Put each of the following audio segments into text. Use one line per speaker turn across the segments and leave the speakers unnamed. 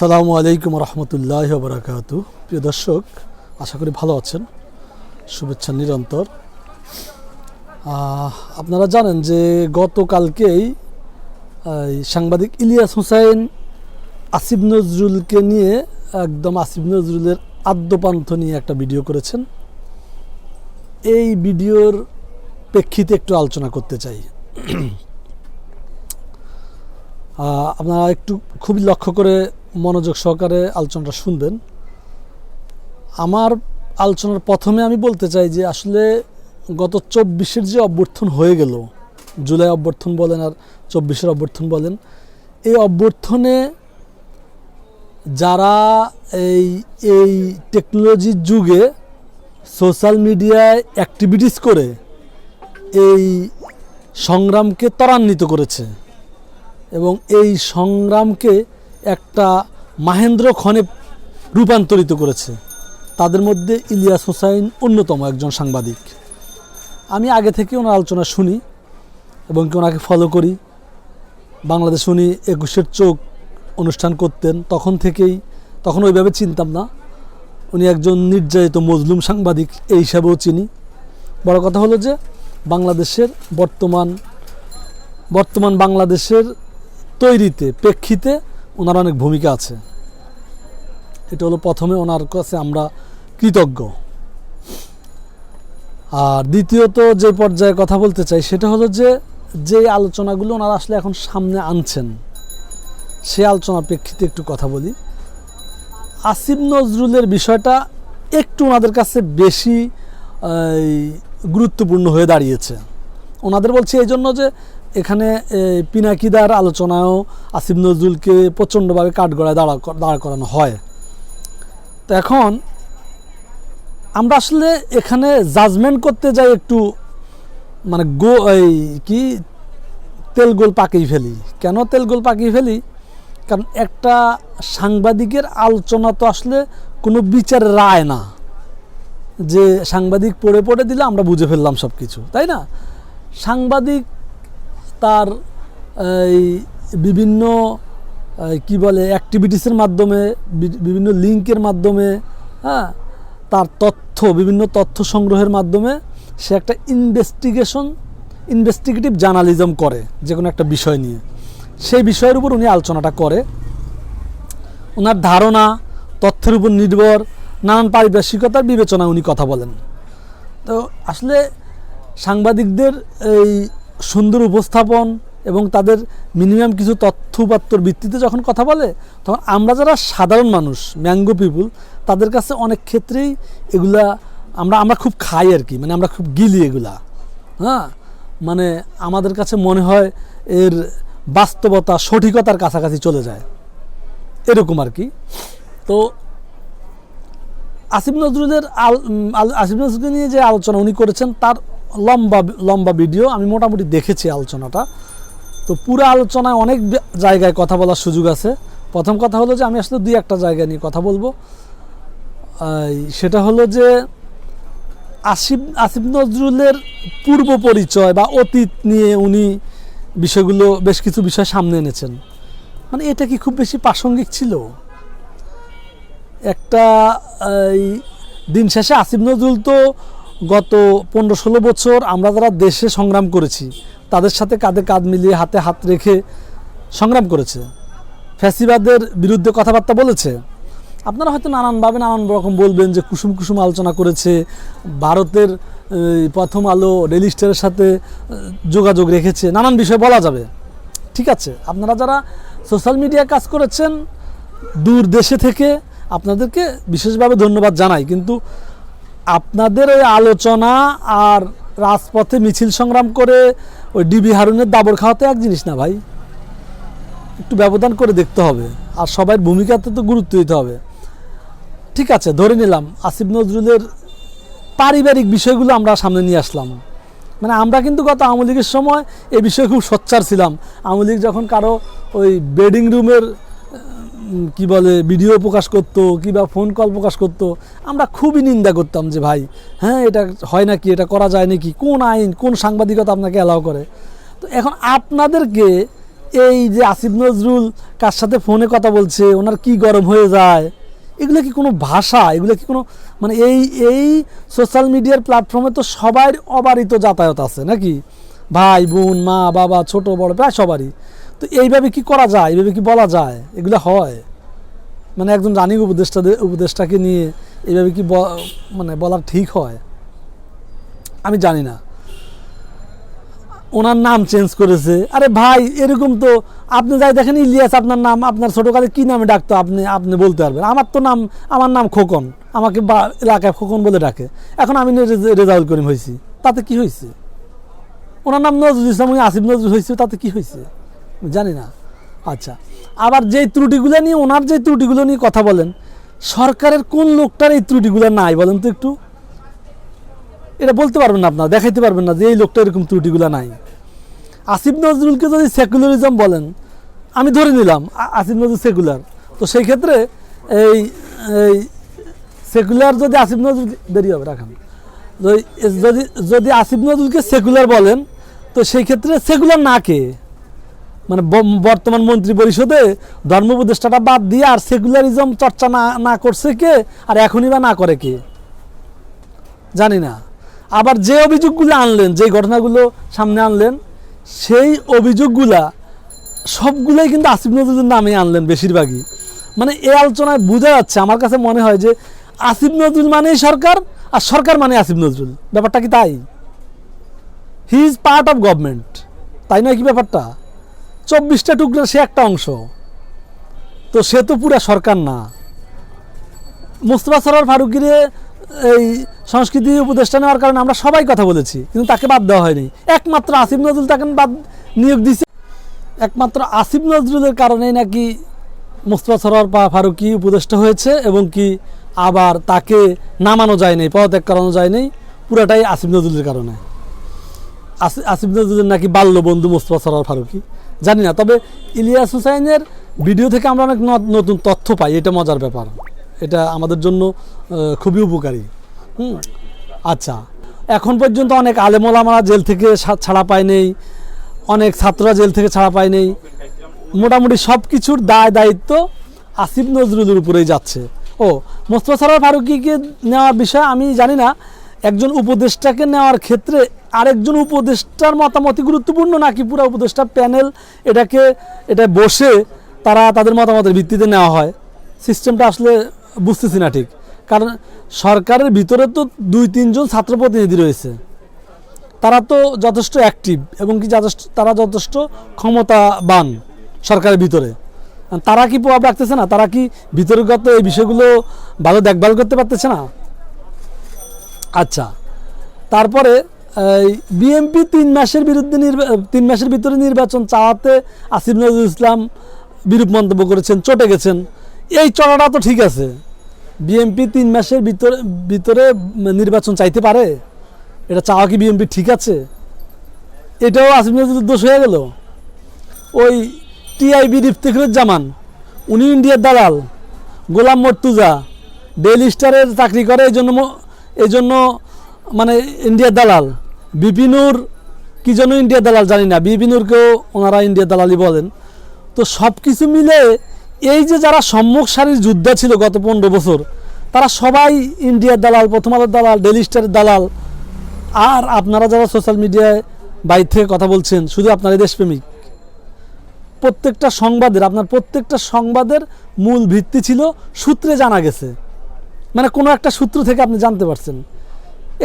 সালামু আলাইকুম রহমতুল্লাহ বরাকাতু প্রিয় দর্শক, আশা করি ভালো আছেন। শুভেচ্ছা নিরন্তর। আপনারা জানেন যে গতকালকেই সাংবাদিক ইলিয়াস হুসাইন আসিফ নজরুলকে নিয়ে, একদম আসিফ নজরুলের আদ্যপান্থ নিয়ে একটা ভিডিও করেছেন। এই ভিডিওর প্রেক্ষিতে একটু আলোচনা করতে চাই। আপনারা একটু খুবই লক্ষ্য করে মনোযোগ সহকারে আলোচনাটা শুনবেন। আমার আলোচনার প্রথমে আমি বলতে চাই যে আসলে গত চব্বিশের যে অভ্যর্থন হয়ে গেল, জুলাই অভ্যর্থন বলেন আর চব্বিশের অভ্যর্থন বলেন, এই অভ্যর্থনে যারা এই এই টেকনোলজির যুগে সোশ্যাল মিডিয়ায় অ্যাক্টিভিটিস করে, এই সংগ্রামকে ত্বরান্বিত করেছে এবং এই সংগ্রামকে একটা মাহেন্দ্র ক্ষণে রূপান্তরিত করেছে। তাদের মধ্যে ইলিয়াস হোসাইন অন্যতম একজন সাংবাদিক। আমি আগে থেকে ওনার আলোচনা শুনি এবং কি ওনাকে ফলো করি। বাংলাদেশ উনি একুশের চোখ অনুষ্ঠান করতেন, তখন থেকেই, তখন ওইভাবে চিনতাম না। উনি একজন নির্যাতিত মজলুম সাংবাদিক, এই হিসাবেও চিনি। বড় কথা হলো যে, বাংলাদেশের বর্তমান বর্তমান বাংলাদেশের তৈরিতে, প্রেক্ষিতে ওনার অনেক ভূমিকা আছে। এটা হলো প্রথমে ওনার কাছে আমরা কৃতজ্ঞ। আর দ্বিতীয়ত যে পর্যায়ে কথা বলতে চাই, সেটা হলো যে যে আলোচনাগুলো ওনারা আসলে এখন সামনে আনছেন, সে আলোচনার প্রেক্ষিতে একটু কথা বলি। আসিফ নজরুলের বিষয়টা একটু ওনাদের কাছে বেশি গুরুত্বপূর্ণ হয়ে দাঁড়িয়েছে। ওনাদের বলছি এই জন্য যে এখানে পিনাকিদার আলোচনায়ও আসিফ নজরুলকে প্রচণ্ডভাবে কাঠগড়ায় দাঁড়া দাঁড় করানো হয়। তো এখন আমরা আসলে এখানে জাজমেন্ট করতে যাই একটু মানে গো, এই কি, তেল গোল পাকিয়ে ফেলি। কেন তেল গোল পাকিয়ে ফেলি? কারণ একটা সাংবাদিকের আলোচনা তো আসলে কোনো বিচার রায় না। যে সাংবাদিক পড়ে পড়ে দিলে আমরা বুঝে ফেললাম সব কিছু তাই না? সাংবাদিক তার, এই বিভিন্ন কি বলে অ্যাক্টিভিটিসের মাধ্যমে বিভিন্ন লিঙ্কের মাধ্যমে হ্যাঁ তার তথ্য, বিভিন্ন তথ্য সংগ্রহের মাধ্যমে সে একটা ইনভেস্টিগেশন ইনভেস্টিগেটিভ জার্নালিজম করে যে কোনো একটা বিষয় নিয়ে। সেই বিষয়ের উপর উনি আলোচনাটা করে। ওনার ধারণা, তথ্যের উপর নির্ভর, নানান পারিপার্শ্বিকতার বিবেচনায় উনি কথা বলেন। তো আসলে সাংবাদিকদের এই সুন্দর উপস্থাপন এবং তাদের মিনিমাম কিছু তথ্য উপাত্তর ভিত্তিতে যখন কথা বলে, তখন আমরা যারা সাধারণ মানুষ ম্যাঙ্গো পিপুল তাদের কাছে অনেক ক্ষেত্রেই এগুলা আমরা আমরা খুব খাই আর কি মানে আমরা খুব গিলি এগুলা। হ্যাঁ? মানে আমাদের কাছে মনে হয় এর বাস্তবতা সঠিকতার কাছাকাছি চলে যায়। এরকম আর কি তো আসিফ নজরুলের আল- আসিফ নজরুলকে নিয়ে যে আলোচনা উনি করেছেন, তার লম্বা লম্বা ভিডিও, আমি মোটামুটি দেখেছি আলোচনাটা। তো পুরো আলোচনায় অনেক জায়গায় কথা বলার সুযোগ আছে। প্রথম কথা হলো যে, আমি আসলে দুই একটা জায়গা নিয়ে কথা বলব। সেটা হলো যে, আসিফ আসিফ নজরুলের পূর্ব পরিচয় বা অতীত নিয়ে উনি বিষয়গুলো, বেশ কিছু বিষয় সামনে এনেছেন। মানে এটা কি খুব বেশি প্রাসঙ্গিক ছিল? একটা দিন শেষে আসিফ নজরুল তো গত পনেরো ষোলো বছর আমরা যারা দেশে সংগ্রাম করেছি, তাদের সাথে কাঁধে কাঁধ মিলিয়ে হাতে হাত রেখে সংগ্রাম করেছে। ফ্যাসিবাদের বিরুদ্ধে কথাবার্তা বলেছে। আপনারা হয়তো নানানভাবে নানান রকম বলবেন যে কুসুম কুসুম আলোচনা করেছে। ভারতের প্রথম আলো ডেলি স্টারের সাথে যোগাযোগ রেখেছে। নানান বিষয় বলা যাবে। ঠিক আছে, আপনারা যারা সোশ্যাল মিডিয়ায় কাজ করেছেন, দূর দেশে থেকে আপনাদেরকে বিশেষভাবে ধন্যবাদ জানাই। কিন্তু আপনাদের ওই আলোচনা আর রাজপথে মিছিল সংগ্রাম করে ওই ডিবি হারুনের দাবর খাওয়াতে এক জিনিস না ভাই। একটু ব্যবধান করে দেখতে হবে। আর সবাই ভূমিকাতে তো গুরুত্ব দিতে হবে। ঠিক আছে, ধরে নিলাম আসিফ নজরুলের পারিবারিক বিষয়গুলো আমরা সামনে নিয়ে আসলাম। মানে আমরা কিন্তু গত আওয়ামী লীগের সময় এ বিষয়ে খুব সোচ্চার ছিলাম। আওয়ামী লীগ যখন কারও ওই বেডিং রুমের কি বলে ভিডিও প্রকাশ করতো, কিংবা ফোন কল প্রকাশ করতো, আমরা খুবই নিন্দা করতাম যে, ভাই হ্যাঁ এটা হয় নাকি, এটা করা যায় নাকি? কোন আইন, কোন সাংবাদিকতা আপনাকে অ্যালাউ করে? তো এখন আপনাদেরকে এই যে আসিফ নজরুল কার সাথে ফোনে কথা বলছে, ওনার কি গরম হয়ে যায়, এগুলো কি কোনো ভাষা? এগুলো কি কোনো মানে এই এই সোশ্যাল মিডিয়ার প্ল্যাটফর্মে তো সবার অবারিত যাতায়াত আছে নাকি? ভাই, বোন, মা, বাবা, ছোট, বড়, প্রায় সবারই। তো এইভাবে কি করা যায়? এইভাবে কি বলা যায়? এগুলো হয়? মানে একজন রানিং উপদেষ্টা উপদেষ্টাকে নিয়ে এইভাবে কি মানে বলা ঠিক হয়? আমি জানি না। ওনার নাম চেঞ্জ করেছে। আরে ভাই, এরকম তো আপনি যাই দেখেন, ইলিয়াস আপনার নাম, আপনার ছোটোকালে কী নামে ডাকতো আপনি আপনি বলতে পারবেন। আমার তো নাম, আমার নাম খোকন। আমাকে বা এলাকায় খোকন বলে ডাকে। এখন আমি রেজাউল করিম হয়েছি তাতে কি হয়েছে ওনার নাম নজরুল ইসলাম আসিফ নজরুল হয়েছে তাতে কি হয়েছে জানি না আচ্ছা আবার যেই ত্রুটিগুলো নিয়ে, ওনার যে ত্রুটিগুলো নিয়ে কথা বলেন, সরকারের কোন লোকটার এই ত্রুটিগুলো নাই বলেন তো একটু? এটা বলতে পারবেন না আপনারা, দেখাইতে পারবেন না যে এই লোকটা এরকম ত্রুটিগুলো নাই। আসিফ নজরুলকে যদি সেকুলারিজম বলেন, আমি ধরে নিলাম আসিফ নজরুল সেকুলার। তো সেই ক্ষেত্রে এই এই সেকুলার যদি আসিফ নজরুল, দেরি হবে, রাখান। যদি যদি আসিফ নজরুলকে সেকুলার বলেন, তো সেই ক্ষেত্রে সেকুলার না কে? মানে বর্তমান মন্ত্রী পরিষদে ধর্ম উপদেষ্টাটা বাদ দিয়ে আর সেকুলারিজম চর্চা না না করছে কে? আর এখনই বা না করে কে? জানি না। আবার যে অভিযোগগুলো আনলেন, যে ঘটনাগুলো সামনে আনলেন, সেই অভিযোগগুলা সবগুলোই কিন্তু আসিফ নজরুলের নামে আনলেন বেশিরভাগই। মানে এই আলোচনায় বোঝা যাচ্ছে, আমার কাছে মনে হয় যে আসিফ নজরুল মানেই সরকার আর সরকার মানে আসিফ নজরুল। ব্যাপারটা কি তাই? He is part of government তাই নয় কি ব্যাপারটা? চব্বিশটা টুকরা, সে একটা অংশ। তো সে তো পুরা সরকার না। মুস্তফা সরার ফারুকিরে এই সংস্কৃতি উপদেষ্টা নেওয়ার কারণে আমরা সবাই কথা বলেছি, কিন্তু তাকে বাদ দেওয়া হয়নি। একমাত্র আসিফ নজরুল তাকে বাদ নিয়োগ দিছে। একমাত্র আসিফ নজরুলের কারণেই নাকি মুস্তফা সরার ফারুকি উপদেষ্টা হয়েছে, এবং কি আবার তাকে নামানো যায়নি, পদত্যাগ করানো যায়নি, পুরাটাই আসিফ নজরুলের কারণে। আসি- আসিফ নজরুলের নাকি বাল্য বন্ধু মুস্তফা সরার ফারুকি। জানি না, তবে ইলিয়াস হুসাইনের ভিডিও থেকে আমরা অনেক নতুন তথ্য পাই, এটা মজার ব্যাপার। এটা আমাদের জন্য খুবই উপকারী। হুম? আচ্ছা এখন পর্যন্ত অনেক আলেমোলামারা জেল থেকে ছাড়া পায় নেই, অনেক ছাত্ররা জেল থেকে ছাড়া পায় নেই। মোটামুটি সব কিছুর দায় দায়িত্ব আসিফ নজরুলের উপরেই যাচ্ছে। ও, মোস্তফা সরার ফারুকিকে নেওয়ার বিষয়ে আমি জানি না, একজন উপদেষ্টাকে নেওয়ার ক্ষেত্রে আরেকজন উপদেষ্টার মতামতই গুরুত্বপূর্ণ নাকি পুরো উপদেষ্টা প্যানেল এটাকে, এটা বসে তারা তাদের মতামতের ভিত্তিতে নেওয়া হয়? সিস্টেমটা আসলে বুঝতেছি না ঠিক। কারণ সরকারের ভিতরে তো দুই, তিনজন ছাত্র প্রতিনিধি রয়েছে। তারা তো যথেষ্ট অ্যাক্টিভ এবং কি যথেষ্ট, তারা যথেষ্ট ক্ষমতাবান সরকারের ভিতরে। তারা কি প্রভাব রাখতেছে না? তারা কি ভিতরগত এই বিষয়গুলো ভালো দেখভাল করতে পারতেছে না? আচ্ছা তারপরে বিএমপি তিন মাসের বিরুদ্ধে তিন মাসের ভিতরে নির্বাচন চাওয়াতে আসিফ নজরুল ইসলাম বিরূপ মন্তব্য করেছেন, চটে গেছেন। এই চড়াটা তো ঠিক আছে। বিএমপি তিন মাসের ভিতরে ভিতরে নির্বাচন চাইতে পারে? এটা চাওয়া কি বিএমপি ঠিক আছে? এটাও আসিফ নজরুল দোষ হয়ে গেল। ওই টিআইবি ইফতেখরুজ্জামান উনি ইন্ডিয়ার দালাল, গোলাম মর্তুজা ডেইলি স্টারের চাকরি করে, এই জন্য এই জন্য মানে ইন্ডিয়ার দালাল। বিপিনুর কি যেন ইন্ডিয়ার দালাল জানি না, বিপিনুরকেও ওনারা ইন্ডিয়ার দালালই বলেন। তো সব কিছু মিলে এই যে যারা সম্মুখ সারির যোদ্ধা ছিল গত পনেরো বছর, তারা সবাই ইন্ডিয়ার দালাল, প্রথম আলোর দালাল, ডেইলি স্টারের দালাল। আর আপনারা যারা সোশ্যাল মিডিয়ায় বাইর থেকে কথা বলছেন, শুধু আপনারা দেশপ্রেমিক। প্রত্যেকটা সংবাদের, আপনার প্রত্যেকটা সংবাদের মূল ভিত্তি ছিল সূত্রে জানা গেছে। মানে কোনো একটা সূত্র থেকে আপনি জানতে পারছেন।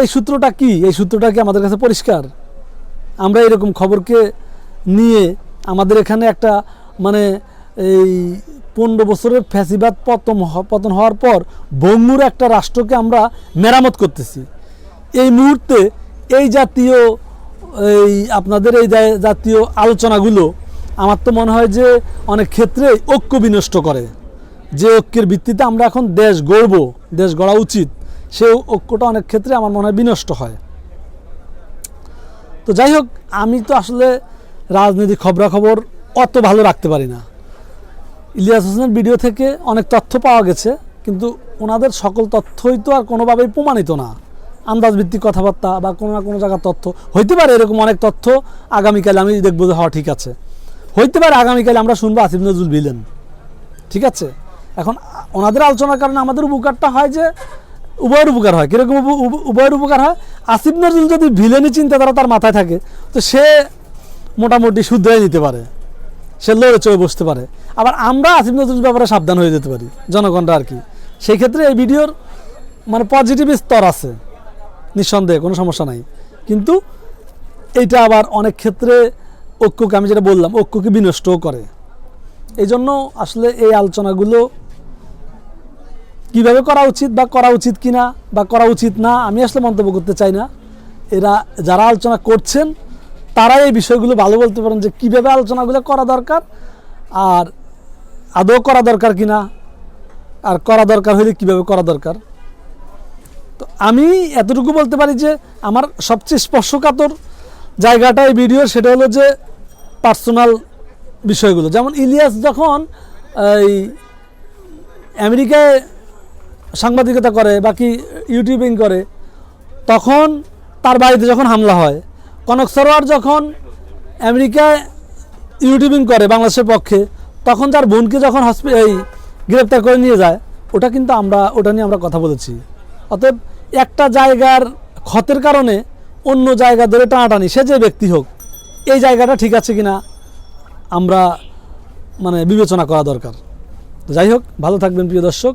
এই সূত্রটা কি? এই সূত্রটা কি আমাদের কাছে পরিষ্কার? আমরা এরকম খবরকে নিয়ে আমাদের এখানে একটা মানে এই পনেরো বছরের ফ্যাসিবাদ পতন পতন হওয়ার পর বঙ্গুর একটা রাষ্ট্রকে আমরা মেরামত করতেছি। এই মুহূর্তে এই জাতীয় এই আপনাদের এই জাতীয় আলোচনাগুলো আমার তো মনে হয় যে অনেক ক্ষেত্রে ঐক্য বিনষ্ট করে। যে ঐক্যের ভিত্তিতে আমরা এখন দেশ গড়ব, দেশ গড়া উচিত। সেই ঐক্যটা অনেক ক্ষেত্রে আমার মনে হয় বিনষ্ট হয়। তো যাই হোক, আমি তো আসলে রাজনীতি খবরাখবর অত ভালো রাখতে পারি না। ইলিয়াস হোসেনের ভিডিও থেকে অনেক তথ্য পাওয়া গেছে, কিন্তু ওনাদের সকল তথ্যই তো আর কোনোভাবেই প্রমাণিত না। আন্দাজভিত্তিক কথাবার্তা বা কোনো না কোনো জায়গার তথ্য। হইতে পারে এরকম অনেক তথ্য, আগামীকালে আমি দেখব যে হওয়া ঠিক আছে। হইতে পারে আগামীকাল আমরা শুনব আসিফ নজরুল ভিলেন। ঠিক আছে? এখন ওনাদের আলোচনার কারণে আমাদের উপকারটা হয় যে উভয়ের উপকার হয়। কীরকম উভয়ের উপকার হয়? আসিফ নজরুল যদি ভিলেনি চিন্তাধারা তার মাথায় থাকে, তো সে মোটামুটি শুদ্ধই নিতে পারে। সে লড়ে চড়ে বসতে পারে। আবার আমরা আসিফ নজরুল ব্যাপারে সাবধান হয়ে যেতে পারি, জনগণরা আর কি। সেই ক্ষেত্রে এই ভিডিওর মানে পজিটিভ স্তর আছে, নিঃসন্দেহে, কোনো সমস্যা নাই। কিন্তু এইটা আবার অনেক ক্ষেত্রে ঐক্যকে, আমি যেটা বললাম, ঐক্যকে বিনষ্টও করে। এই জন্য আসলে এই আলোচনাগুলো কীভাবে করা উচিত বা করা উচিত কিনা বা করা উচিত না, আমি আসলে মন্তব্য করতে চাই না। এরা যারা আলোচনা করছেন, তারাই এই বিষয়গুলো ভালো বলতে পারেন যে কীভাবে আলোচনাগুলো করা দরকার আর আদৌ করা দরকার কিনা, আর করা দরকার হলে কীভাবে করা দরকার। তো আমি এতটুকু বলতে পারি যে আমার সবচেয়ে স্পর্শকাতর জায়গাটা এই ভিডিওর, সেটা হলো যে পার্সোনাল বিষয়গুলো। যেমন ইলিয়াস যখন এই আমেরিকায় সাংবাদিকতা করে বাকি ইউটিউবিং করে, তখন তার বাড়িতে যখন হামলা হয়, কনক সরোয়ার যখন আমেরিকায় ইউটিউবিং করে বাংলাদেশের পক্ষে, তখন তার বোনকে যখন হসপি, এই গ্রেপ্তার করে নিয়ে যায়, ওটা কিন্তু আমরা, ওটা নিয়ে আমরা কথা বলেছি। অতএব একটা জায়গার ক্ষতের কারণে অন্য জায়গা ধরে টানাটানি, সে যে ব্যক্তি হোক, এই জায়গাটা ঠিক আছে কিনা আমরা মানে বিবেচনা করা দরকার। যাই হোক, ভালো থাকবেন প্রিয় দর্শক।